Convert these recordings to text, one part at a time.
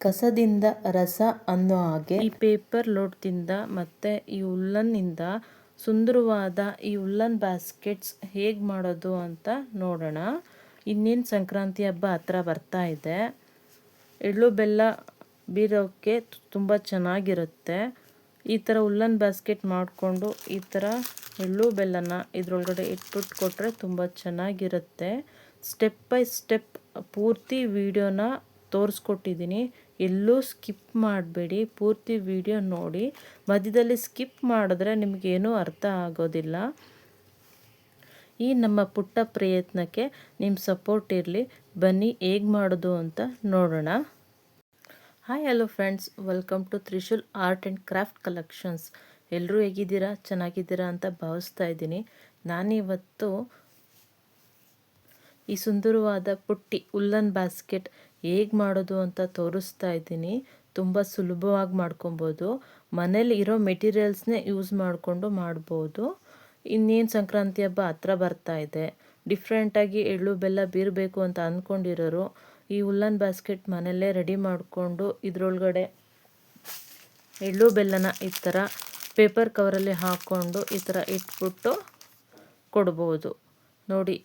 ಕಸದಿಂದ ರಸ ಅನ್ನೋ ಹಾಗೆ ಈ ಪೇಪರ್ ಲೋಟ್ದಿಂದ ಮತ್ತೆ ಈ ಉಲ್ಲನ್ನಿಂದ ಸುಂದರವಾದ ಈ ಉಲ್ಲನ್ ಬ್ಯಾಸ್ಕೆಟ್ಸ್ ಹೇಗೆ ಮಾಡೋದು ಅಂತ ನೋಡೋಣ. ಇನ್ನೇನು ಸಂಕ್ರಾಂತಿ ಹಬ್ಬ ಹತ್ರ ಬರ್ತಾ ಇದೆ. ಎಳ್ಳು ಬೆಲ್ಲ ಬೀರೋಕ್ಕೆ ತುಂಬ ಚೆನ್ನಾಗಿರುತ್ತೆ. ಈ ಥರ ಉಲ್ಲನ್ ಬ್ಯಾಸ್ಕೆಟ್ ಮಾಡಿಕೊಂಡು ಈ ಥರ ಎಳ್ಳು ಬೆಲ್ಲನ ಇದರೊಳಗಡೆ ಇಟ್ಬಿಟ್ಟು ಕೊಟ್ಟರೆ ತುಂಬ ಚೆನ್ನಾಗಿರುತ್ತೆ. ಸ್ಟೆಪ್ ಬೈ ಸ್ಟೆಪ್ ಪೂರ್ತಿ ವಿಡಿಯೋನ ತೋರಿಸ್ಕೊಟ್ಟಿದ್ದೀನಿ. ಎಲ್ಲೂ ಸ್ಕಿಪ್ ಮಾಡಬೇಡಿ. ಪೂರ್ತಿ ವಿಡಿಯೋ ನೋಡಿ. ಮಧ್ಯದಲ್ಲಿ ಸ್ಕಿಪ್ ಮಾಡಿದ್ರೆ ನಿಮಗೇನೂ ಅರ್ಥ ಆಗೋದಿಲ್ಲ. ಈ ನಮ್ಮ ಪುಟ್ಟ ಪ್ರಯತ್ನಕ್ಕೆ ನಿಮ್ಮ ಸಪೋರ್ಟ್ ಇರಲಿ. ಬನ್ನಿ ಹೇಗೆ ಮಾಡೋದು ಅಂತ ನೋಡೋಣ. Hi, hello friends. Welcome to Trishul art and craft collections. ಎಲ್ಲರೂ ಹೇಗಿದ್ದೀರಾ? ಚೆನ್ನಾಗಿದ್ದೀರಾ ಅಂತ ಭಾವಿಸ್ತಾ ಇದ್ದೀನಿ. ನಾನಿವತ್ತು ಈ ಸುಂದರವಾದ ಪುಟ್ಟಿ ಉಲ್ಲನ್ ಬ್ಯಾಸ್ಕೆಟ್ ಹೇಗೆ ಮಾಡೋದು ಅಂತ ತೋರಿಸ್ತಾ ಇದ್ದೀನಿ. ತುಂಬ ಸುಲಭವಾಗಿ ಮಾಡ್ಕೊಬೋದು. ಮನೇಲಿ ಇರೋ ಮೆಟೀರಿಯಲ್ಸ್ನೇ ಯೂಸ್ ಮಾಡಿಕೊಂಡು ಮಾಡ್ಬೋದು. ಇನ್ನೇನು ಸಂಕ್ರಾಂತಿ ಹಬ್ಬ ಹತ್ರ ಬರ್ತಾ ಇದೆ. ಡಿಫ್ರೆಂಟಾಗಿ ಎಳ್ಳು, ಬೆಲ್ಲ ಬೀರಬೇಕು ಅಂತ ಅಂದ್ಕೊಂಡಿರೋರು ಈ ಉಲ್ಲನ್ ಬಾಸ್ಕೆಟ್ ಮನೆಯಲ್ಲೇ ರೆಡಿ ಮಾಡಿಕೊಂಡು ಇದರೊಳಗಡೆ ಎಳ್ಳು, ಬೆಲ್ಲನ ಈ ಥರ ಪೇಪರ್ ಕವರಲ್ಲಿ ಹಾಕ್ಕೊಂಡು ಈ ಥರ ಇಟ್ಬಿಟ್ಟು ಕೊಡ್ಬೋದು. ನೋಡಿ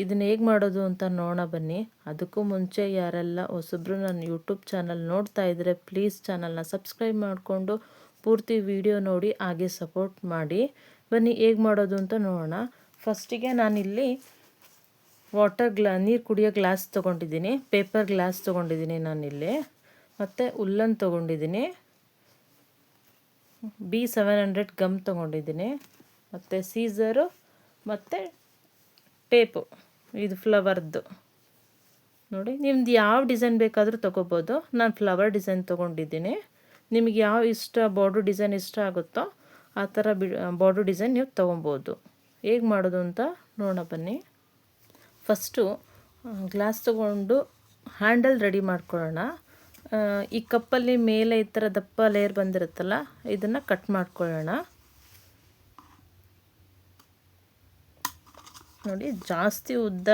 ಇದನ್ನ ಹೇಗೆ ಮಾಡೋದು ಅಂತ ನೋಡೋಣ ಬನ್ನಿ. ಅದಕ್ಕೂ ಮುಂಚೆ ಯಾರೆಲ್ಲ ಹೊಸಬ್ರು ನನ್ನ ಯೂಟ್ಯೂಬ್ ಚಾನಲ್ ನೋಡ್ತಾ ಇದ್ದರೆ ಪ್ಲೀಸ್ ಚಾನಲ್ನ ಸಬ್ಸ್ಕ್ರೈಬ್ ಮಾಡಿಕೊಂಡು ಪೂರ್ತಿ ವಿಡಿಯೋ ನೋಡಿ, ಹಾಗೆ ಸಪೋರ್ಟ್ ಮಾಡಿ. ಬನ್ನಿ, ಹೇಗೆ ಮಾಡೋದು ಅಂತ ನೋಡೋಣ. ಫಸ್ಟಿಗೆ ನಾನಿಲ್ಲಿ ವಾಟರ್ ಗ್ಲಾ ನೀರು ಕುಡಿಯೋ ಗ್ಲಾಸ್ ತೊಗೊಂಡಿದ್ದೀನಿ. ಪೇಪರ್ ಗ್ಲಾಸ್ ತೊಗೊಂಡಿದ್ದೀನಿ ನಾನಿಲ್ಲಿ. ಮತ್ತು ಉಲ್ಲನ್ ತೊಗೊಂಡಿದ್ದೀನಿ. ಬಿ ಸೆವೆನ್ ಹಂಡ್ರೆಡ್ ಗಮ್ ತೊಗೊಂಡಿದ್ದೀನಿ. ಮತ್ತು ಸೀಸರು ಮತ್ತು ಟೇಪು, ಇದು ಫ್ಲವರ್ದು. ನೋಡಿ, ನಿಮ್ದು ಯಾವ ಡಿಸೈನ್ ಬೇಕಾದರೂ ತೊಗೋಬೋದು. ನಾನು ಫ್ಲವರ್ ಡಿಸೈನ್ ತೊಗೊಂಡಿದ್ದೀನಿ. ನಿಮಗೆ ಯಾವ ಇಷ್ಟ, ಬಾರ್ಡ್ರ್ ಡಿಸೈನ್ ಇಷ್ಟ ಆಗುತ್ತೋ ಆ ಥರ ಬಿ, ಬಾರ್ಡ್ರ್ ಡಿಸೈನ್ ನೀವು ತೊಗೊಬೋದು. ಹೇಗೆ ಮಾಡೋದು ಅಂತ ನೋಡೋಣ ಬನ್ನಿ. ಫಸ್ಟು ಗ್ಲಾಸ್ ತೊಗೊಂಡು ಹ್ಯಾಂಡಲ್ ರೆಡಿ ಮಾಡ್ಕೊಳ್ಳೋಣ. ಈ ಕಪ್ಪಲ್ಲಿ ಮೇಲೆ ಈ ಥರ ದಪ್ಪ ಲೇಯರ್ ಬಂದಿರುತ್ತಲ್ಲ, ಇದನ್ನು ಕಟ್ ಮಾಡ್ಕೊಳ್ಳೋಣ. ನೋಡಿ, ಜಾಸ್ತಿ ಉದ್ದ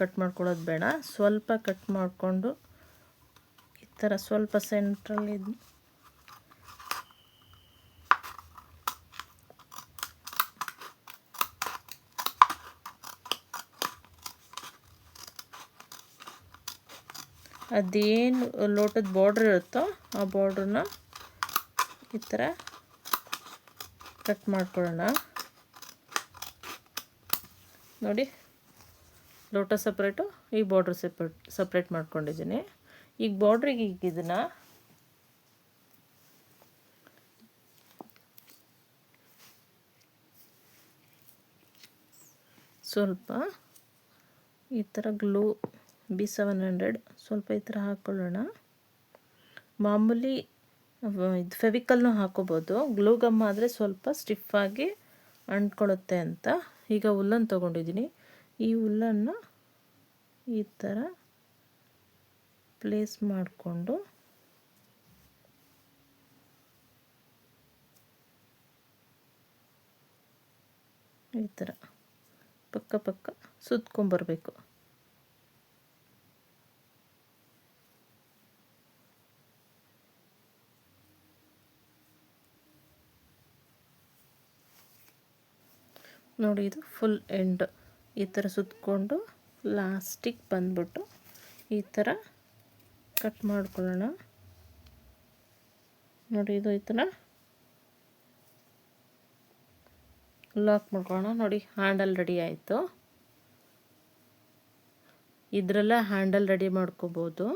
ಕಟ್ ಮಾಡ್ಕೊಳ್ಳೋದು ಬೇಡ. ಸ್ವಲ್ಪ ಕಟ್ ಮಾಡಿಕೊಂಡು ಈ ಥರ ಸ್ವಲ್ಪ ಸೆಂಟ್ರಲ್ಲಿ ಅದೇನು ಲೋಟದ ಬಾರ್ಡ್ರ್ ಇರುತ್ತೋ ಆ ಬಾರ್ಡ್ರನ್ನ ಈ ಥರ ಕಟ್ ಮಾಡ್ಕೊಳ್ಳೋಣ. ನೋಡಿ. ಲೋಟ ಸಪ್ರೇಟು ಈ ಬಾರ್ಡ್ರ್ ಸಪ್ರೇಟ್ ಸಪ್ರೇಟ್ ಮಾಡ್ಕೊಂಡಿದ್ದೀನಿ. ಈಗ ಬಾರ್ಡ್ರಿಗೆ ಈಗ ಇದನ್ನು ಸ್ವಲ್ಪ ಈ ಥರ ಗ್ಲೂ ಬಿ ಸೆವೆನ್ ಹಂಡ್ರೆಡ್ ಸ್ವಲ್ಪ ಈ ಥರ ಹಾಕ್ಕೊಳ್ಳೋಣ ಮಾಮೂಲಿ ಇದು ಫೆವಿಕಲ್ನೂ ಹಾಕೋಬೋದು. ಗ್ಲೂ ಗಮ್ ಆದರೆ ಸ್ವಲ್ಪ ಸ್ಟಿಫಾಗಿ ಅಂಟ್ಕೊಳುತ್ತೆ ಅಂತ. ಈಗ ಹುಲ್ಲನ್ನು ತೊಗೊಂಡಿದ್ದೀನಿ. ಈ ಹುಲ್ಲನ್ನು ಈ ಥರ ಪ್ಲೇಸ್ ಮಾಡಿಕೊಂಡು ಈ ಥರ ಪಕ್ಕ ಪಕ್ಕ ಸುತ್ಕೊಂಬರ್ಬೇಕು. ನೋಡಿ, ಇದು ಫುಲ್ ಎಂಡ್ ಈ ಥರ ಸುತ್ತಕೊಂಡು ಲಾಸ್ಟಿಗೆ ಬಂದ್ಬಿಟ್ಟು ಈ ಥರ ಕಟ್ ಮಾಡ್ಕೊಳ್ಳೋಣ. ನೋಡಿ, ಇದು ಈ ಥರ ಲಾಕ್ ಮಾಡ್ಕೊಳ್ಳೋಣ. ನೋಡಿ ಹ್ಯಾಂಡಲ್ ರೆಡಿ ಆಯಿತು. ಇದರಲ್ಲ ಹ್ಯಾಂಡಲ್ ರೆಡಿ ಮಾಡ್ಕೋಬೋದು.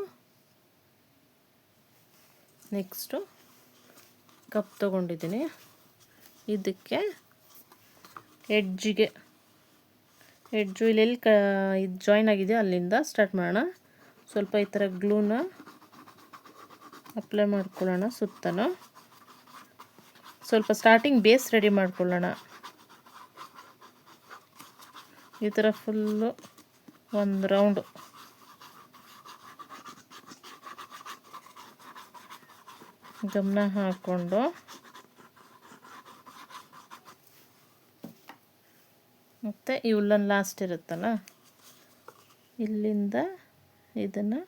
ನೆಕ್ಸ್ಟು ಕಪ್ ತೊಗೊಂಡಿದ್ದೀನಿ. ಇದಕ್ಕೆ ಎಡ್ಜಿಗೆ. ಎಡ್ಜು ಇಲ್ಲೆಲ್ಲಿ ಕ, ಇದು ಜಾಯಿನ್ ಆಗಿದೆ, ಅಲ್ಲಿಂದ ಸ್ಟಾರ್ಟ್ ಮಾಡೋಣ. ಸ್ವಲ್ಪ ಈ ಥರ ಗ್ಲೂನ ಅಪ್ಲೈ ಮಾಡ್ಕೊಳ್ಳೋಣ ಸುತ್ತನ. ಸ್ವಲ್ಪ ಸ್ಟಾರ್ಟಿಂಗ್ ಬೇಸ್ ರೆಡಿ ಮಾಡ್ಕೊಳ್ಳೋಣ. ಈ ಥರ ಫುಲ್ಲು ಒಂದು ರೌಂಡು ಗಮನ ಹಾಕ್ಕೊಂಡು. ಮತ್ತು ಈ ಉಲ್ಲನ್ ಲಾಸ್ಟ್ ಇರುತ್ತಲ್ಲ? ಇಲ್ಲಿಂದ ಇದನ್ನು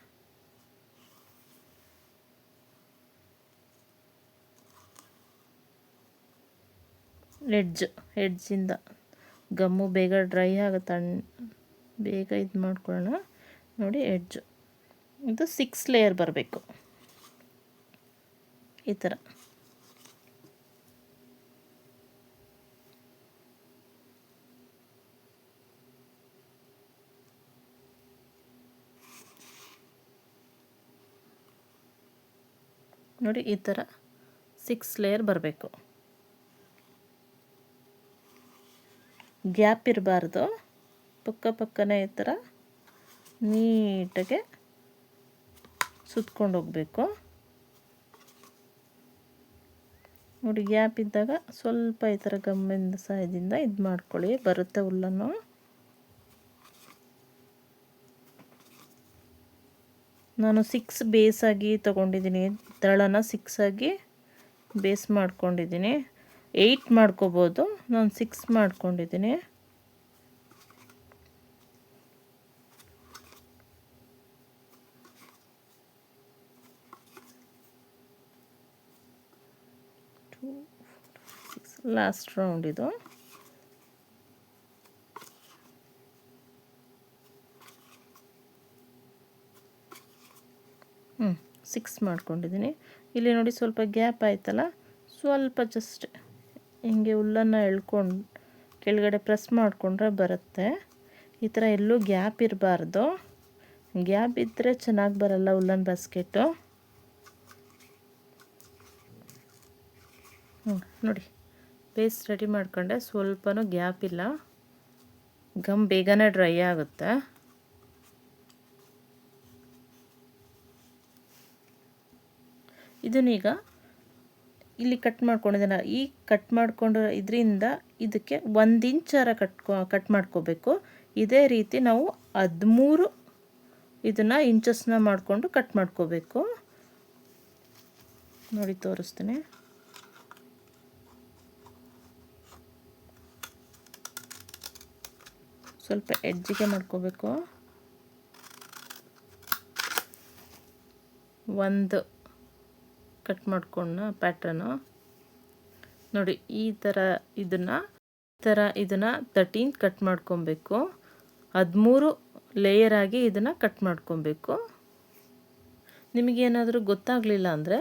ಎಡ್ಜ್ ಎಡ್ಜಿಂದ ಗಮ್ಮು, ಬೇಗ ಡ್ರೈ ಆಗುತ್ತೆ? ಬೇಗ ಇದು ಮಾಡ್ಕೊಳ್ಳೋಣ. ನೋಡಿ ಎಡ್ಜು ಇದು ಸಿಕ್ಸ್ ಲೇಯರ್ ಬರಬೇಕು. ಈ ಥರ ನೋಡಿ ಈ ಥರ ಸಿಕ್ಸ್ ಲೇಯರ್ ಬರಬೇಕು. ಗ್ಯಾಪ್ ಇರಬಾರ್ದು. ಪಕ್ಕ ಪಕ್ಕನೇ ಈ ಥರ ನೀಟಾಗೆ ಸುತ್ಕೊಂಡು ಹೋಗಬೇಕು. ನೋಡಿ ಗ್ಯಾಪ್ ಇದ್ದಾಗ ಸ್ವಲ್ಪ ಈ ಥರ ಗಮ್ಮಿಂದ ಸಹಾಯದಿಂದ ಇದು ಮಾಡ್ಕೊಳ್ಳಿ ಬರುತ್ತೆ ಹುಲ್ಲನ್ನು. ನಾನು ಸಿಕ್ಸ್ ಬೇಸಾಗಿ ತೊಗೊಂಡಿದ್ದೀನಿ. ದಳನ ಸಿಕ್ಸಾಗಿ ಬೇಸ್ ಮಾಡ್ಕೊಂಡಿದ್ದೀನಿ. ಏಯ್ಟ್ ಮಾಡ್ಕೋಬೋದು. ನಾನು ಸಿಕ್ಸ್ ಮಾಡ್ಕೊಂಡಿದ್ದೀನಿ. ಲಾಸ್ಟ್ ರೌಂಡ್ ಇದು ಹ್ಞೂ ಸಿಕ್ಸ್ ಮಾಡ್ಕೊಂಡಿದ್ದೀನಿ. ಇಲ್ಲಿ ನೋಡಿ ಸ್ವಲ್ಪ ಗ್ಯಾಪ್ ಆಯ್ತಲ್ಲ? ಸ್ವಲ್ಪ ಜಸ್ಟ್ ಹಿಂಗೆ ಹುಲ್ಲನ್ನು ಎಳ್ಕೊಂಡು ಕೆಳಗಡೆ ಪ್ರೆಸ್ ಮಾಡಿಕೊಂಡ್ರೆ ಬರುತ್ತೆ. ಈ ಥರ ಎಲ್ಲೂ ಗ್ಯಾಪ್ ಇರಬಾರ್ದು. ಗ್ಯಾಪ್ ಇದ್ದರೆ ಚೆನ್ನಾಗಿ ಬರಲ್ಲ ಉಲ್ಲನ್ ಬಾಸ್ಕೆಟು ಹ್ಞೂ ನೋಡಿ. ಬೇಸ್ ರೆಡಿ ಮಾಡ್ಕೊಂಡೆ. ಸ್ವಲ್ಪನೂ ಗ್ಯಾಪ್ ಇಲ್ಲ. ಗಮ್ ಬೇಗನೆ ಡ್ರೈ ಆಗುತ್ತೆ. ಇದನ್ನೀಗ ಇಲ್ಲಿ ಕಟ್ ಮಾಡ್ಕೊಂಡಿದ್ದಾನೆ ಈ ಕಟ್ ಮಾಡಿಕೊಂಡು ಇದರಿಂದ ಇದಕ್ಕೆ ಒಂದು ಇಂಚಾರ ಕಟ್ಕೊ ಕಟ್ ಮಾಡ್ಕೋಬೇಕು. ಇದೇ ರೀತಿ ನಾವು ಹದಿಮೂರು ಇದನ್ನು ಇಂಚಸ್ನ ಮಾಡಿಕೊಂಡು ಕಟ್ ಮಾಡ್ಕೋಬೇಕು. ನೋಡಿ, ತೋರಿಸ್ತೀನಿ. ಸ್ವಲ್ಪ ಎಜ್ಜಿಗೆ ಮಾಡ್ಕೋಬೇಕು. ಒಂದು ಕಟ್ ಮಾಡ್ಕೊಂಡು ಪ್ಯಾಟ್ರನು ನೋಡಿ, ಈ ಥರ ಇದನ್ನು, ಈ ಥರ ಇದನ್ನು ತರ್ಟೀನ್ ಕಟ್ ಮಾಡ್ಕೊಬೇಕು. ಹದಿಮೂರು ಲೇಯರ್ ಆಗಿ ಇದನ್ನು ಕಟ್ ಮಾಡ್ಕೊಬೇಕು. ನಿಮಗೇನಾದರೂ ಗೊತ್ತಾಗಲಿಲ್ಲ ಅಂದರೆ,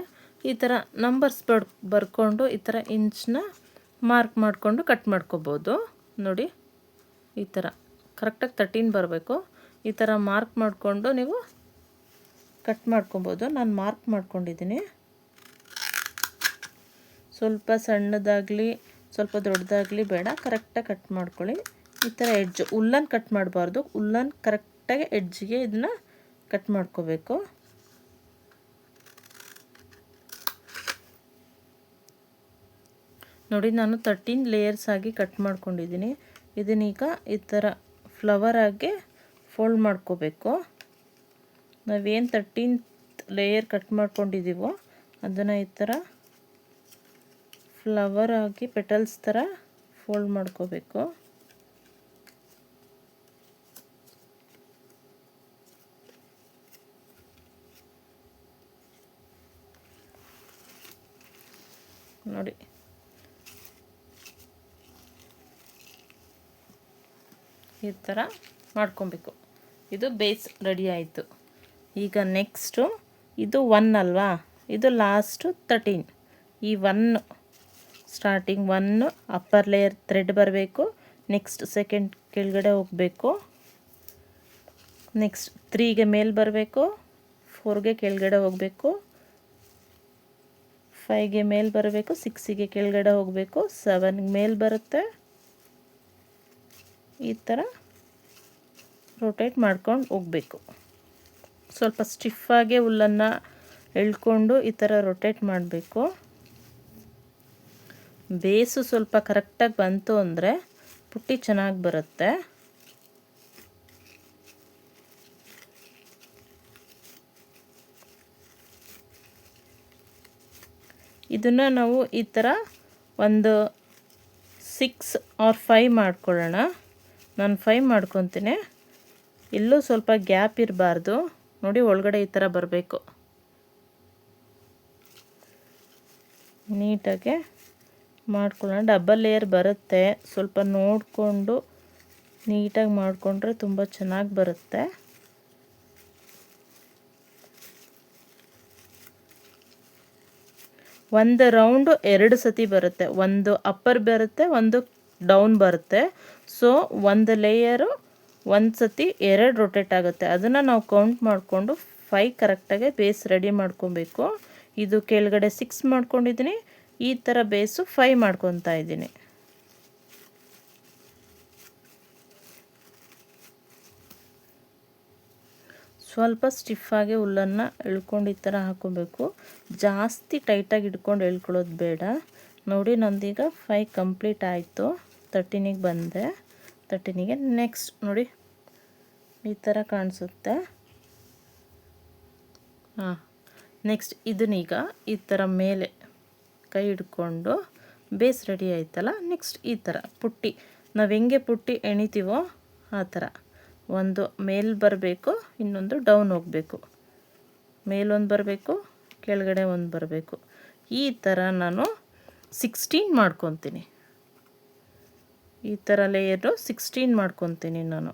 ಈ ಥರ ನಂಬರ್ಸ್ ಬರ್, ಬರ್ಕೊಂಡು ಈ ಥರ ಇಂಚನ್ನ ಮಾರ್ಕ್ ಮಾಡಿಕೊಂಡು ಕಟ್ ಮಾಡ್ಕೋಬೋದು. ನೋಡಿ, ಈ ಥರ ಕರೆಕ್ಟಾಗಿ ತರ್ಟೀನ್ ಬರಬೇಕು. ಈ ಥರ ಮಾರ್ಕ್ ಮಾಡಿಕೊಂಡು ನೀವು ಕಟ್ ಮಾಡ್ಕೊಬೋದು. ನಾನು ಮಾರ್ಕ್ ಮಾಡ್ಕೊಂಡಿದ್ದೀನಿ. ಸ್ವಲ್ಪ ಸಣ್ಣದಾಗಲಿ, ಸ್ವಲ್ಪ ದೊಡ್ಡದಾಗಲಿ ಬೇಡ. ಕರೆಕ್ಟಾಗಿ ಕಟ್ ಮಾಡ್ಕೊಳ್ಳಿ. ಈ ಥರ ಎಡ್ಜ್ ಉಲ್ಲನ್ ಕಟ್ ಮಾಡಬಾರ್ದು. ಉಲ್ಲನ್ ಕರೆಕ್ಟಾಗಿ ಎಡ್ಜಿಗೆ ಇದನ್ನ ಕಟ್ ಮಾಡ್ಕೋಬೇಕು. ನೋಡಿ, ನಾನು ತರ್ಟೀನ್ ಲೇಯರ್ಸ್ ಆಗಿ ಕಟ್ ಮಾಡ್ಕೊಂಡಿದ್ದೀನಿ. ಇದನ್ನೀಗ ಈ ಥರ ಫ್ಲವರ್ ಆಗಿ ಫೋಲ್ಡ್ ಮಾಡ್ಕೋಬೇಕು. ನಾವೇನು ತರ್ಟೀನ್ ಲೇಯರ್ ಕಟ್ ಮಾಡ್ಕೊಂಡಿದ್ದೀವೋ ಅದನ್ನು ಈ ಥರ ಫ್ಲವರ್ ಆಗಿ ಪೆಟಲ್ಸ್ ಥರ ಫೋಲ್ಡ್ ಮಾಡ್ಕೋಬೇಕು. ನೋಡಿ. ಈ ಥರ ಮಾಡ್ಕೊಬೇಕು. ಇದು ಬೇಸ್ ರೆಡಿ ಆಯಿತು. ಈಗ ನೆಕ್ಸ್ಟು ಇದು ಒನ್ ಅಲ್ವಾ? ಇದು ಲಾಸ್ಟು ತರ್ಟೀನ್. ಈ one starting one upper layer thread ಬರಬೇಕು. ನೆಕ್ಸ್ಟ್ ಸೆಕೆಂಡ್ ಕೆಳಗಡೆ ಹೋಗಬೇಕು. ನೆಕ್ಸ್ಟ್ ತ್ರೀಗೆ ಮೇಲೆ ಬರಬೇಕು. ಫೋರ್ಗೆ ಕೆಳಗಡೆ ಹೋಗಬೇಕು. ಫೈವ್ಗೆ ಮೇಲೆ ಬರಬೇಕು. ಸಿಕ್ಸಿಗೆ ಕೆಳಗಡೆ ಹೋಗಬೇಕು. ಸೆವೆನ್ಗೆ ಮೇಲೆ ಬರುತ್ತೆ. ಈ ಥರ ರೊಟೇಟ್ ಮಾಡ್ಕೊಂಡು ಹೋಗಬೇಕು. ಸ್ವಲ್ಪ ಸ್ಟಿಫಾಗೆ ಹುಲ್ಲನ್ನು ಎಳ್ಕೊಂಡು ಈ ಥರ ರೊಟೇಟ್ ಮಾಡಬೇಕು. ಬೇಸು ಸ್ವಲ್ಪ ಕರೆಕ್ಟಾಗಿ ಬಂತು ಅಂದರೆ ಪುಟ್ಟಿ ಚೆನ್ನಾಗಿ ಬರುತ್ತೆ. ಇದನ್ನು ನಾವು ಈ ಥರ ಒಂದು ಸಿಕ್ಸ್ ಆರ್ ಫೈ ಮಾಡ್ಕೊಳ್ಳೋಣ. ನಾನು ಫೈ ಮಾಡ್ಕೊತೀನಿ. ಎಲ್ಲೂ ಸ್ವಲ್ಪ ಗ್ಯಾಪ್ ಇರಬಾರ್ದು. ನೋಡಿ ಒಳಗಡೆ ಈ ಥರ ಬರಬೇಕು. ನೀಟಾಗೆ ಮಾಡ್ಕೊಳ್ಳೋಣ. ಡಬಲ್ ಲೇಯರ್ ಬರುತ್ತೆ. ಸ್ವಲ್ಪ ನೋಡಿಕೊಂಡು ನೀಟಾಗಿ ಮಾಡಿಕೊಂಡ್ರೆ ತುಂಬ ಚೆನ್ನಾಗಿ ಬರುತ್ತೆ. ಒಂದು ರೌಂಡು ಎರಡು ಸತಿ ಬರುತ್ತೆ. ಒಂದು ಅಪ್ಪರ್ ಬರುತ್ತೆ, ಒಂದು ಡೌನ್ ಬರುತ್ತೆ. ಸೊ ಒಂದು ಲೇಯರು ಒಂದು ಸತಿ ಎರಡು ರೊಟೇಟ್ ಆಗುತ್ತೆ. ಅದನ್ನು ನಾವು ಕೌಂಟ್ ಮಾಡಿಕೊಂಡು ಫೈ ಕರೆಕ್ಟಾಗಿ ಬೇಸ್ ರೆಡಿ ಮಾಡ್ಕೊಬೇಕು. ಇದು ಕೆಳಗಡೆ ಸಿಕ್ಸ್ ಮಾಡ್ಕೊಂಡಿದ್ದೀನಿ. ಈ ಥರ ಬೇಸು ಫೈ ಮಾಡ್ಕೊತಾ ಇದ್ದೀನಿ. ಸ್ವಲ್ಪ ಸ್ಟಿಫಾಗಿ ಹುಲ್ಲನ್ನು ಎಳ್ಕೊಂಡು ಈ ಥರ ಹಾಕೋಬೇಕು. ಜಾಸ್ತಿ ಟೈಟಾಗಿ ಇಟ್ಕೊಂಡು ಎಳ್ಕೊಳ್ಳೋದು ಬೇಡ. ನೋಡಿ, ನಂದೀಗ ಫೈ ಕಂಪ್ಲೀಟ್ ಆಯಿತು. ತರ್ಟೀನಿಗೆ ಬಂದೆ. ತರ್ಟೀನಿಗೆ ನೆಕ್ಸ್ಟ್ ನೋಡಿ, ಈ ಥರ ಕಾಣಿಸುತ್ತೆ. ಹಾಂ ನೆಕ್ಸ್ಟ್ ಇದನ್ನೀಗ ಈ ಥರ ಮೇಲೆ ಕೈ ಹಿಡ್ಕೊಂಡು ಬೇಸ್ ರೆಡಿ ಆಯ್ತಲ್ಲ ನೆಕ್ಸ್ಟ್ ಈ ಥರ ಪುಟ್ಟಿ. ನಾವು ಹೆಂಗೆ ಪುಟ್ಟಿ ಎಣಿತೀವೋ ಆ ಥರ ಒಂದು ಮೇಲ್ ಬರಬೇಕು, ಇನ್ನೊಂದು ಡೌನ್ ಹೋಗಬೇಕು. ಮೇಲೊಂದು ಬರಬೇಕು, ಕೆಳಗಡೆ ಒಂದು ಬರಬೇಕು. ಈ ಥರ ನಾನು ಸಿಕ್ಸ್ಟೀನ್ ಮಾಡ್ಕೊತೀನಿ. ಈ ಥರ ಲೇಯರು ಸಿಕ್ಸ್ಟೀನ್ ಮಾಡ್ಕೊತೀನಿ ನಾನು.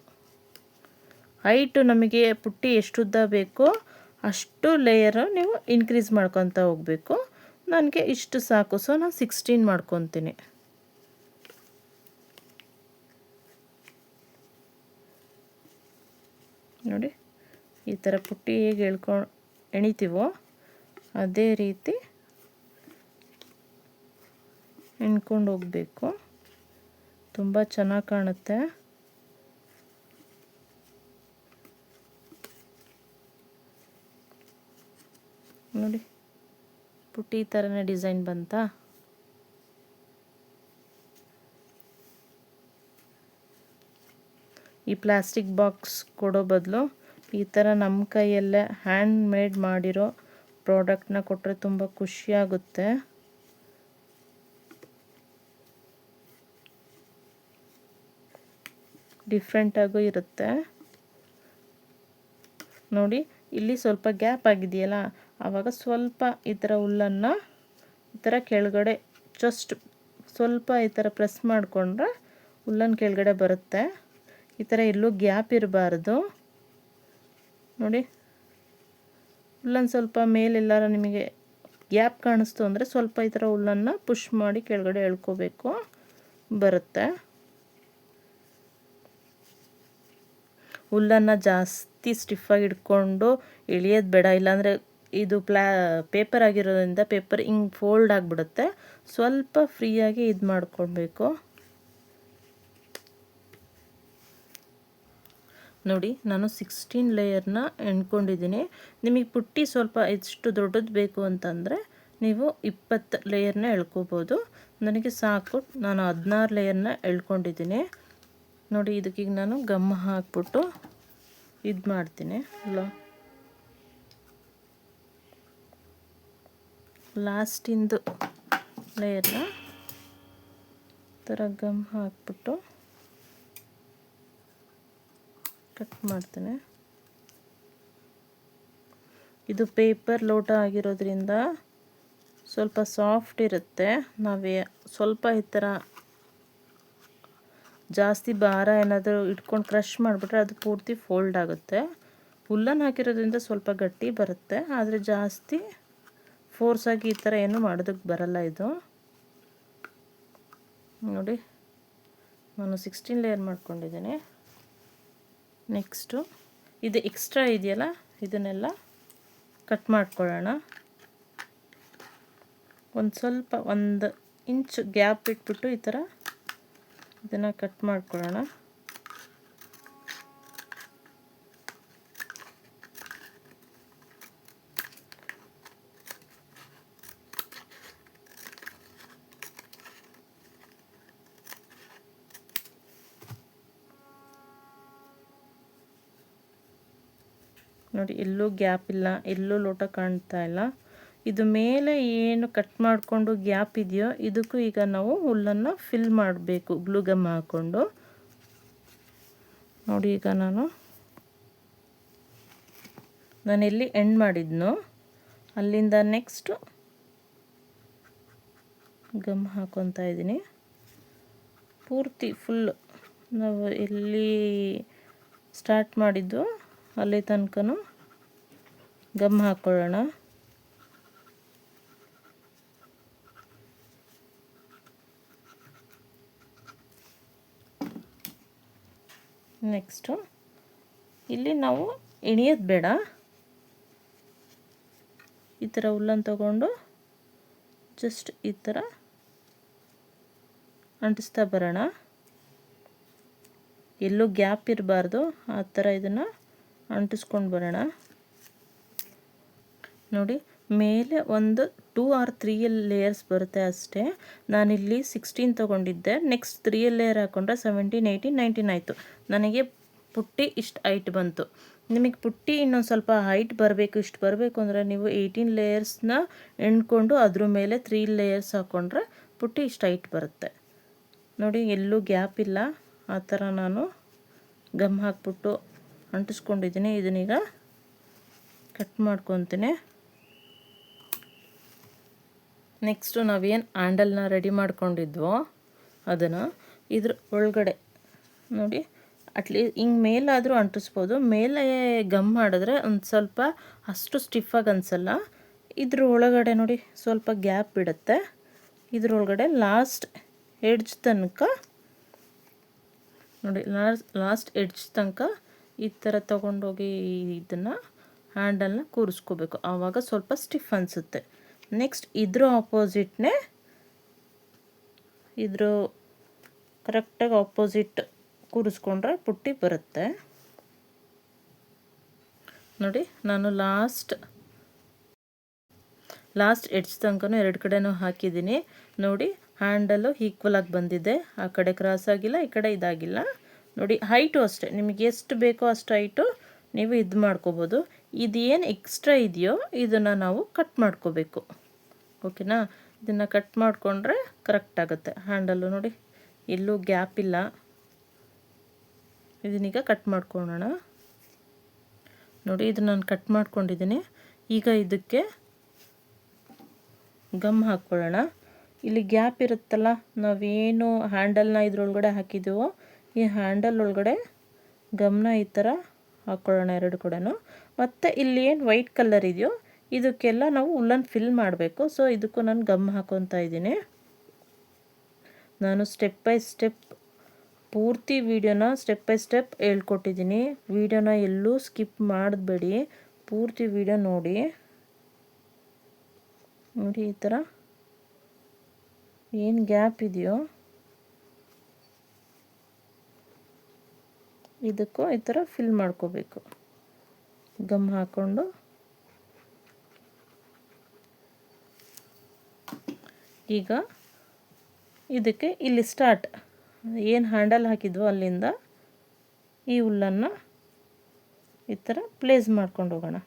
ಹೈಟು ನಮಗೆ ಪುಟ್ಟಿ ಎಷ್ಟುದ್ದ ಬೇಕೋ ಅಷ್ಟು ಲೇಯರು ನೀವು ಇನ್ಕ್ರೀಸ್ ಮಾಡ್ಕೊತ ಹೋಗಬೇಕು. ನನಗೆ ಇಷ್ಟು ಸಾಕು. ಸೊ ನಾನು ಸಿಕ್ಸ್ಟೀನ್ ಮಾಡ್ಕೊತೀನಿ. ನೋಡಿ, ಈ ಥರ ಪುಟ್ಟಿ ಹೇಗೆ ಎಳ್ಕೊಂಡು ಎಣಿತೀವೋ ಅದೇ ರೀತಿ ಎಣ್ಕೊಂಡು ಹೋಗಬೇಕು. ತುಂಬ ಚೆನ್ನಾಗಿ ಕಾಣುತ್ತೆ. ನೋಡಿ ಪುಟ್ಟಿ ಥರನೇ ಡಿಸೈನ್ ಬಂತಾ? ಈ ಪ್ಲಾಸ್ಟಿಕ್ ಬಾಕ್ಸ್ ಕೊಡೋ ಬದಲು ಈ ಥರ ನಮ್ಮ ಕೈಯಲ್ಲೇ ಹ್ಯಾಂಡ್ ಮೇಡ್ ಮಾಡಿರೋ ಪ್ರಾಡಕ್ಟ್ನ ಕೊಟ್ಟರೆ ತುಂಬ ಖುಷಿಯಾಗುತ್ತೆ ಡಿಫ್ರೆಂಟಾಗೂ ಇರುತ್ತೆ. ನೋಡಿ, ಇಲ್ಲಿ ಸ್ವಲ್ಪ ಗ್ಯಾಪ್ ಆಗಿದೆಯಲ್ಲ? ಆವಾಗ ಸ್ವಲ್ಪ ಈ ಥರ ಹುಲ್ಲನ್ನು ಈ ಥರ ಕೆಳಗಡೆ ಜಸ್ಟ್ ಸ್ವಲ್ಪ ಈ ಥರ ಪ್ರೆಸ್ ಮಾಡಿಕೊಂಡ್ರೆ ಹುಲ್ಲನ್ನು ಕೆಳಗಡೆ ಬರುತ್ತೆ. ಈ ಥರ ಎಲ್ಲೂ ಗ್ಯಾಪ್ ಇರಬಾರ್ದು. ನೋಡಿ ಹುಲ್ಲನ್ನು ಸ್ವಲ್ಪ ಮೇಲೆಲ್ಲಾರ ನಿಮಗೆ ಗ್ಯಾಪ್ ಕಾಣಿಸ್ತು ಅಂದರೆ ಸ್ವಲ್ಪ ಈ ಥರ ಹುಲ್ಲನ್ನು ಪುಷ್ ಮಾಡಿ ಕೆಳಗಡೆ ಎಳ್ಕೋಬೇಕು. ಬರುತ್ತೆ. ಹುಲ್ಲನ್ನು ಜಾಸ್ತಿ ಸ್ಟಿಫಾಗಿ ಇಟ್ಕೊಂಡು ಇಳಿಯೋದು ಬೇಡ. ಇಲ್ಲಾಂದರೆ ಇದು ಪ್ಲಾ ಪೇಪರ್ ಆಗಿರೋದ್ರಿಂದ ಪೇಪರ್ ಹಿಂಗೆ ಫೋಲ್ಡ್ ಆಗಿಬಿಡುತ್ತೆ. ಸ್ವಲ್ಪ ಫ್ರೀಯಾಗಿ ಇದು ಮಾಡ್ಕೊಳ್ಬೇಕು. ನೋಡಿ, ನಾನು ಸಿಕ್ಸ್ಟೀನ್ ಲೇಯರ್ನ ಎಣ್ಕೊಂಡಿದ್ದೀನಿ. ನಿಮಗೆ ಪುಟ್ಟಿ ಸ್ವಲ್ಪ ಎಷ್ಟು ದೊಡ್ಡದು ಬೇಕು ಅಂತಂದರೆ ನೀವು ಇಪ್ಪತ್ತು ಲೇಯರ್ನ ಎಳ್ಕೋಬೋದು. ನನಗೆ ಸಾಕು, ನಾನು ಹದಿನಾರು ಲೇಯರ್ನ ಎಳ್ಕೊಂಡಿದ್ದೀನಿ. ನೋಡಿ, ಇದಕ್ಕೀಗ ನಾನು ಗಮ್ಮ ಹಾಕ್ಬಿಟ್ಟು ಇದು ಮಾಡ್ತೀನಿ. ಅಲ್ಲ ಲಾಸ್ಟಿಂದು ಲೇಯರ್ನ ಥರ ಗಮ್ ಹಾಕ್ಬಿಟ್ಟು ಕಟ್ ಮಾಡ್ತೇನೆ. ಇದು ಪೇಪರ್ ಲೋಟ ಆಗಿರೋದ್ರಿಂದ ಸ್ವಲ್ಪ ಸಾಫ್ಟ್ ಇರುತ್ತೆ. ನಾವೇ ಸ್ವಲ್ಪ ಈ ಥರ ಜಾಸ್ತಿ ಭಾರ ಏನಾದರೂ ಇಟ್ಕೊಂಡು ಕ್ರಷ್ ಮಾಡಿಬಿಟ್ರೆ ಅದು ಪೂರ್ತಿ ಫೋಲ್ಡ್ ಆಗುತ್ತೆ. ಹುಲ್ಲನ್ನು ಹಾಕಿರೋದ್ರಿಂದ ಸ್ವಲ್ಪ ಗಟ್ಟಿ ಬರುತ್ತೆ. ಆದರೆ ಜಾಸ್ತಿ ಫೋರ್ಸಾಗಿ ಈ ಥರ ಏನು ಮಾಡೋದಕ್ಕೆ ಬರಲ್ಲ ಇದು. ನೋಡಿ, ನಾನು ಸಿಕ್ಸ್ಟೀನ್ ಲೇಯರ್ ಮಾಡ್ಕೊಂಡಿದ್ದೀನಿ. ನೆಕ್ಸ್ಟು ಇದು ಎಕ್ಸ್ಟ್ರಾ ಇದೆಯಲ್ಲ, ಇದನ್ನೆಲ್ಲ ಕಟ್ ಮಾಡ್ಕೊಳ್ಳೋಣ. ಒಂದು ಸ್ವಲ್ಪ, ಒಂದು ಇಂಚ್ ಗ್ಯಾಪ್ ಇಟ್ಬಿಟ್ಟು ಈ ಥರ ಇದನ್ನು ಕಟ್ ಮಾಡ್ಕೊಳ್ಳೋಣ ನೋಡಿ ಎಲ್ಲೂ ಗ್ಯಾಪ್ ಇಲ್ಲ, ಎಲ್ಲೂ ಲೋಟ ಕಾಣ್ತಾ ಇಲ್ಲ. ಇದು ಮೇಲೆ ಏನು ಕಟ್ ಮಾಡಿಕೊಂಡು ಗ್ಯಾಪ್ ಇದೆಯೋ, ಇದಕ್ಕೂ ಈಗ ನಾವು ಹುಲ್ಲನ್ನು ಫಿಲ್ ಮಾಡಬೇಕು, ಗ್ಲೂಗಮ್ ಹಾಕ್ಕೊಂಡು ನೋಡಿ ಈಗ ನಾನು. ನಾನು ಎಲ್ಲಿ ಎಂಡ್ ಮಾಡಿದ್ನೋ. ಅಲ್ಲಿಂದ ನೆಕ್ಸ್ಟು ಗಮ್ ಹಾಕೊತಾ ಇದ್ದೀನಿ. ಪೂರ್ತಿ ಫುಲ್ ನಾವು ಎಲ್ಲಿ ಸ್ಟಾರ್ಟ್ ಮಾಡಿದ್ದು, ಅಲ್ಲಿ ತನಕನೂ. ಗಮ್ ಹಾಕ್ಕೊಳ್ಳೋಣ ನೆಕ್ಸ್ಟು, ಇಲ್ಲಿ ನಾವು ಎಣಿಯೋದು ಬೇಡ. ಈ ಥರ ಹುಲ್ಲನ್ನು ತಗೊಂಡು ಜಸ್ಟ್ ಈ ಥರ ಅಂಟಿಸ್ತಾ ಬರೋಣ. ಎಲ್ಲೂ ಗ್ಯಾಪ್ ಇರಬಾರ್ದು, ಆ ಥರ ಇದನ್ನು ಅಂಟಿಸ್ಕೊಂಡು ಬರೋಣ. ನೋಡಿ, ಮೇಲೆ ಒಂದು ಟೂ ಆರ್ ತ್ರೀ ಲೇಯರ್ಸ್ ಬರುತ್ತೆ ಅಷ್ಟೇ. ನಾನಿಲ್ಲಿ ಸಿಕ್ಸ್ಟೀನ್ ತೊಗೊಂಡಿದ್ದೆ. ನೆಕ್ಸ್ಟ್ ತ್ರೀ ಲೇಯರ್ ಹಾಕ್ಕೊಂಡ್ರೆ ಸೆವೆಂಟೀನ್ ಏಯ್ಟೀನ್ ನೈನ್ಟೀನ್ ಆಯಿತು. ನನಗೆ ಪುಟ್ಟಿ ಇಷ್ಟು ಹೈಟ್ ಬಂತು. ನಿಮಗೆ ಪುಟ್ಟಿ ಇನ್ನೊಂದು ಸ್ವಲ್ಪ ಹೈಟ್ ಬರಬೇಕು, ಇಷ್ಟು ಬರಬೇಕು ಅಂದರೆ ನೀವು ಏಯ್ಟೀನ್ ಲೇಯರ್ಸ್ನ ಎಣ್ಕೊಂಡು ಅದ್ರ ಮೇಲೆ ತ್ರೀ ಲೇಯರ್ಸ್ ಹಾಕ್ಕೊಂಡ್ರೆ ಪುಟ್ಟಿ ಇಷ್ಟು ಹೈಟ್ ಬರುತ್ತೆ. ನೋಡಿ, ಎಲ್ಲೂ ಗ್ಯಾಪ್ ಇಲ್ಲ. ಆ ಥರ ನಾನು ಗಮ್ ಹಾಕ್ಬಿಟ್ಟು ಅಂಟಿಸ್ಕೊಂಡಿದ್ದೀನಿ. ಇದನ್ನೀಗ ಕಟ್ ಮಾಡ್ಕೊತೀನಿ. ನೆಕ್ಸ್ಟು ನಾವೇನು ಹ್ಯಾಂಡಲ್ನ ರೆಡಿ ಮಾಡ್ಕೊಂಡಿದ್ವೋ ಅದನ್ನು ಇದ್ರ ಒಳಗಡೆ ನೋಡಿ ಅಟ್ಲೀಸ್ಟ್ ಹಿಂಗೆ ಮೇಲಾದರೂ ಅಂಟಿಸ್ಬೋದು. ಮೇಲೆ ಗಮ್ ಮಾಡಿದ್ರೆ ಒಂದು ಸ್ವಲ್ಪ ಅಷ್ಟು ಸ್ಟಿಫಾಗಿ ಅನಿಸಲ್ಲ. ಇದ್ರ ಒಳಗಡೆ ನೋಡಿ, ಸ್ವಲ್ಪ ಗ್ಯಾಪ್ ಬಿಡುತ್ತೆ. ಇದ್ರೊಳಗಡೆ ಲಾಸ್ಟ್ ಎಡ್ಜ್ ತನಕ ನೋಡಿ ಲಾಸ್ಟ್ ಲಾಸ್ಟ್ ಎಡ್ಜ್ ತನಕ ಈ ಥರ ತೊಗೊಂಡೋಗಿ ಇದನ್ನು ಹ್ಯಾಂಡಲ್ನ ಕೂರಿಸ್ಕೋಬೇಕು. ಆವಾಗ ಸ್ವಲ್ಪ ಸ್ಟಿಫ್ ಅನಿಸುತ್ತೆ. ನೆಕ್ಸ್ಟ್ ಇದ್ರ ಆಪೋಸಿಟ್ನೇ ಇದ್ರ ಕರೆಕ್ಟಾಗಿ ಆಪೋಸಿಟ್ ಕೂರಿಸ್ಕೊಂಡ್ರೆ ಪುಟ್ಟಿ ಬರುತ್ತೆ. ನೋಡಿ, ನಾನು ಲಾಸ್ಟ್ ಲಾಸ್ಟ್ ಎಡ್ಜ್ ತನಕನೂ ಎರಡು ಕಡೆನೂ ಹಾಕಿದ್ದೀನಿ. ನೋಡಿ ಹ್ಯಾಂಡಲ್ಲು ಈಕ್ವಲ್ ಆಗಿ ಬಂದಿದೆ. ಆ ಕಡೆ ಕ್ರಾಸ್ ಆಗಿಲ್ಲ, ಈ ಕಡೆ ಇದಾಗಿಲ್ಲ. ನೋಡಿ ಹೈಟು ಅಷ್ಟೇ. ನಿಮಗೆ ಎಷ್ಟು ಬೇಕೋ ಅಷ್ಟು ಹೈಟು ನೀವು ಇದು ಮಾಡ್ಕೋಬೋದು. ಇದೇನು ಎಕ್ಸ್ಟ್ರಾ ಇದೆಯೋ ಇದನ್ನು ನಾವು ಕಟ್ ಮಾಡ್ಕೋಬೇಕು. ಓಕೆನಾ ಇದನ್ನು ಕಟ್ ಮಾಡಿಕೊಂಡ್ರೆ ಕರೆಕ್ಟ್ ಆಗುತ್ತೆ. ಹ್ಯಾಂಡಲ್ಲು ನೋಡಿ, ಎಲ್ಲೂ ಗ್ಯಾಪ್ ಇಲ್ಲ. ಇದನ್ನೀಗ ಕಟ್ ಮಾಡ್ಕೊಳ್ಳೋಣ ನೋಡಿ ಇದು ನಾನು ಕಟ್ ಮಾಡ್ಕೊಂಡಿದ್ದೀನಿ. ಈಗ ಇದಕ್ಕೆ ಗಮ್ ಹಾಕ್ಕೊಳ್ಳೋಣ. ಇಲ್ಲಿ ಗ್ಯಾಪ್ ಇರುತ್ತಲ್ಲ, ನಾವೇನು ಹ್ಯಾಂಡಲ್ನ ಇದ್ರೊಳಗಡೆ ಹಾಕಿದ್ದೀವೋ ಈ ಹ್ಯಾಂಡಲ್ ಒಳಗಡೆ ಗಮ್ನ ಈ ಥರ ಹಾಕ್ಕೊಳ್ಳೋಣ ಎರಡು ಕೂಡ ಮತ್ತು ಇಲ್ಲಿ ಏನು ವೈಟ್ ಕಲರ್ ಇದೆಯೋ, ಇದಕ್ಕೆಲ್ಲ ನಾವು ಉಲ್ಲನ್ ಫಿಲ್ ಮಾಡಬೇಕು. ಸೊ ಇದಕ್ಕೂ ನಾನು ಗಮ್ ಹಾಕೊತಾ ಇದ್ದೀನಿ. ನಾನು ಸ್ಟೆಪ್ ಬೈ ಸ್ಟೆಪ್ ಪೂರ್ತಿ ವೀಡಿಯೋನ ಸ್ಟೆಪ್ ಬೈ ಸ್ಟೆಪ್ ಹೇಳ್ಕೊಟ್ಟಿದ್ದೀನಿ. ವೀಡಿಯೋನ ಎಲ್ಲೂ ಸ್ಕಿಪ್ ಮಾಡಬೇಡಿ. ಪೂರ್ತಿ ವೀಡಿಯೋ ನೋಡಿ. ನೋಡಿ ಈ ಥರ ಏನು ಗ್ಯಾಪ್ ಇದೆಯೋ, ಇದಕ್ಕೂ ಈ ಥರ ಫಿಲ್ ಮಾಡ್ಕೋಬೇಕು. ಗಮ್ ಹಾಕ್ಕೊಂಡು ಈಗ ಇದಕ್ಕೆ ಇಲ್ಲಿ ಸ್ಟಾರ್ಟ್ ಏನು ಹ್ಯಾಂಡಲ್ ಹಾಕಿದ್ವೋ ಅಲ್ಲಿಂದ ಈ ಹುಲ್ಲನ್ನು ಈ ಥರ ಪ್ಲೇಸ್ ಮಾಡ್ಕೊಂಡು ಹೋಗೋಣ.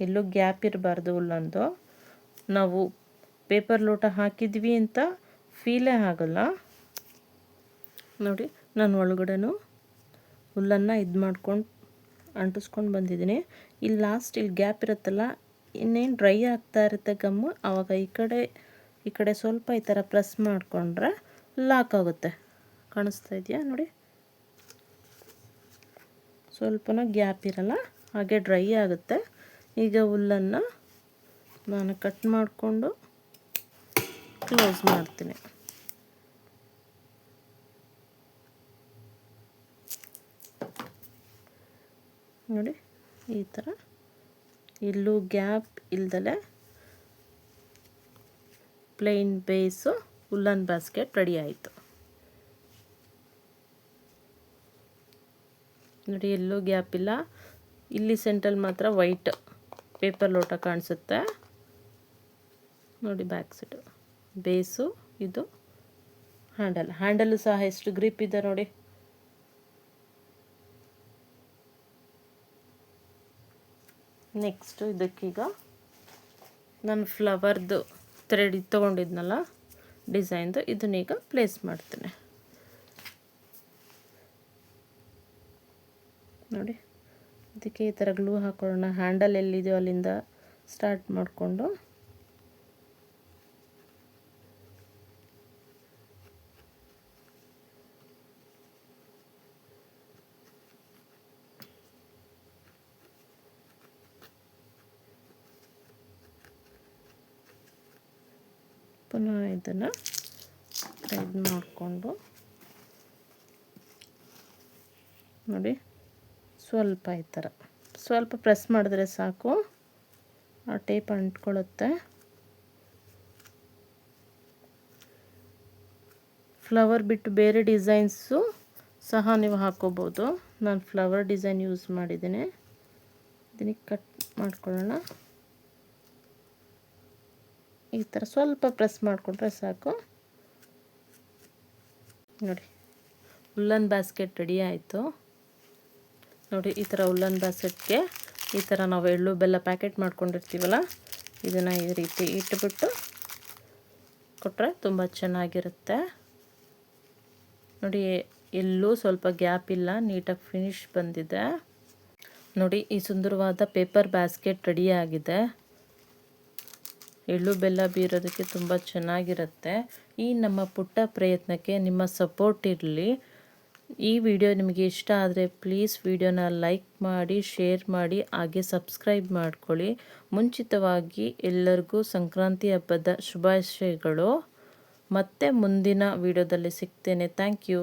ಎಲ್ಲೂ ಗ್ಯಾಪ್ ಇರಬಾರ್ದು ಹುಲ್ಲಂದು. ನಾವು ಪೇಪರ್ ಲೋಟ ಹಾಕಿದ್ವಿ ಅಂತ ಫೀಲೇ ಆಗಲ್ಲ. ನೋಡಿ, ನಾನು ಒಳಗಡೆನೂ ಹುಲ್ಲನ್ನು ಇದು ಮಾಡ್ಕೊಂಡು ಅಂಟಿಸ್ಕೊಂಡು ಬಂದಿದ್ದೀನಿ. ಇಲ್ಲಿ ಲಾಸ್ಟ್ ಇಲ್ಲಿ ಗ್ಯಾಪ್ ಇರುತ್ತಲ್ಲ, ಇನ್ನೇನು ಡ್ರೈ ಆಗ್ತಾ ಇರುತ್ತೆ ಗಮ್ಮು ಆವಾಗ ಈ ಕಡೆ ಈ ಕಡೆ ಸ್ವಲ್ಪ ಈ ಥರ ಪ್ರೆಸ್ ಮಾಡಿಕೊಂಡ್ರೆ ಲಾಕ್ ಆಗುತ್ತೆ. ಕಾಣಿಸ್ತಾ ಇದೆಯಾ? ನೋಡಿ. ಸ್ವಲ್ಪನ ಗ್ಯಾಪ್ ಇರಲ್ಲ, ಹಾಗೆ ಡ್ರೈ ಆಗುತ್ತೆ. ಈಗ ಹುಲ್ಲನ್ನು ನಾನು ಕಟ್ ಮಾಡಿಕೊಂಡು ಕ್ಲೋಸ್ ಮಾಡ್ತೀನಿ. ನೋಡಿ, ಈ ಥರ ಎಲ್ಲೂ gap ಇಲ್ದಲೆ plain base woollen basket ready ಆಯಿತು. ನೋಡಿ, ಎಲ್ಲೂ ಗ್ಯಾಪ್ ಇಲ್ಲ. ಇಲ್ಲಿ ಸೆಂಟ್ರಲ್ಲಿ ಮಾತ್ರ ವೈಟ್ ಪೇಪರ್ ಲೋಟ ಕಾಣಿಸುತ್ತೆ. ನೋಡಿ ಬ್ಯಾಕ್ ಸೈಡು ಬೇಸು ಇದು ಹ್ಯಾಂಡಲ್ ಹ್ಯಾಂಡಲ್ಲು ಸಹ ಎಷ್ಟು ಗ್ರಿಪ್ ಇದೆ ನೋಡಿ. ನೆಕ್ಸ್ಟು ಇದಕ್ಕೀಗ ನಾನು ಫ್ಲವರ್ದು ಥ್ರೆಡ್ ತೊಗೊಂಡಿದ್ನಲ್ಲ, ಡಿಸೈನ್ದು, ಇದನ್ನೀಗ ಪ್ಲೇಸ್ ಮಾಡ್ತೇನೆ. ನೋಡಿ, ಇದಕ್ಕೆ ಈ ಥರ ಗ್ಲೂ ಹಾಕೊಳ್ಳೋಣ. ಹ್ಯಾಂಡಲ್ ಎಲ್ಲಿದೆಯೋ ಅಲ್ಲಿಂದ ಸ್ಟಾರ್ಟ್ ಮಾಡಿಕೊಂಡು ಪುನಃ ಇದನ್ನು ಇದು ಮಾಡಿಕೊಂಡು ನೋಡಿ, ಸ್ವಲ್ಪ ಈ ಥರ. ಸ್ವಲ್ಪ ಪ್ರೆಸ್ ಮಾಡಿದ್ರೆ ಸಾಕು. ಆ ಟೇಪ್ ಅಂಟ್ಕೊಳ್ಳುತ್ತೆ. ಫ್ಲವರ್ ಬಿಟ್ಟು ಬೇರೆ ಡಿಸೈನ್ಸು ಸಹ ನೀವು ಹಾಕೋಬೋದು. ನಾನು ಫ್ಲವರ್ ಡಿಸೈನ್ ಯೂಸ್ ಮಾಡಿದ್ದೀನಿ. ಇದನ್ನ ಕಟ್ ಮಾಡ್ಕೊಳ್ಳೋಣ. ಈ ಥರ ಸ್ವಲ್ಪ ಪ್ರೆಸ್ ಮಾಡಿಕೊಂಡ್ರೆ ಸಾಕು. ನೋಡಿ, ಉಲ್ಲನ್ ಬ್ಯಾಸ್ಕೆಟ್ ರೆಡಿ ಆಯಿತು. ನೋಡಿ, ಈ ಥರ ಉಲ್ಲನ್ ಬ್ಯಾಸ್ಕೆಟ್ಗೆ ಈ ಥರ ನಾವು ಎಳ್ಳು ಬೆಲ್ಲ ಪ್ಯಾಕೆಟ್ ಮಾಡ್ಕೊಂಡಿರ್ತೀವಲ್ಲ, ಇದನ್ನು ಈ ರೀತಿ ಇಟ್ಬಿಟ್ಟು ಕೊಟ್ಟರೆ ತುಂಬ ಚೆನ್ನಾಗಿರುತ್ತೆ. ನೋಡಿ, ಎಲ್ಲೂ ಸ್ವಲ್ಪ ಗ್ಯಾಪ್ ಇಲ್ಲ, ನೀಟಾಗಿ ಫಿನಿಶ್ ಬಂದಿದೆ. ನೋಡಿ, ಈ ಸುಂದರವಾದ ಪೇಪರ್ ಬ್ಯಾಸ್ಕೆಟ್ ರೆಡಿಯಾಗಿದೆ ಎಳ್ಳು ಬೆಲ್ಲ ಬೀರೋದಕ್ಕೆ ತುಂಬ ಚೆನ್ನಾಗಿರುತ್ತೆ. ಈ ನಮ್ಮ ಪುಟ್ಟ ಪ್ರಯತ್ನಕ್ಕೆ ನಿಮ್ಮ ಸಪೋರ್ಟ್ ಇರಲಿ. ಈ ವಿಡಿಯೋ ನಿಮಗೆ ಇಷ್ಟ ಆದರೆ ಪ್ಲೀಸ್ ವಿಡಿಯೋನ ಲೈಕ್ ಮಾಡಿ ಶೇರ್ ಮಾಡಿ, ಹಾಗೆ ಸಬ್ಸ್ಕ್ರೈಬ್ ಮಾಡ್ಕೊಳ್ಳಿ. ಮುಂಚಿತವಾಗಿ ಎಲ್ಲರಿಗೂ ಸಂಕ್ರಾಂತಿ ಹಬ್ಬದ ಶುಭಾಶಯಗಳು. ಮತ್ತೆ ಮುಂದಿನ ವಿಡಿಯೋದಲ್ಲಿ ಸಿಗ್ತೇನೆ. Thank you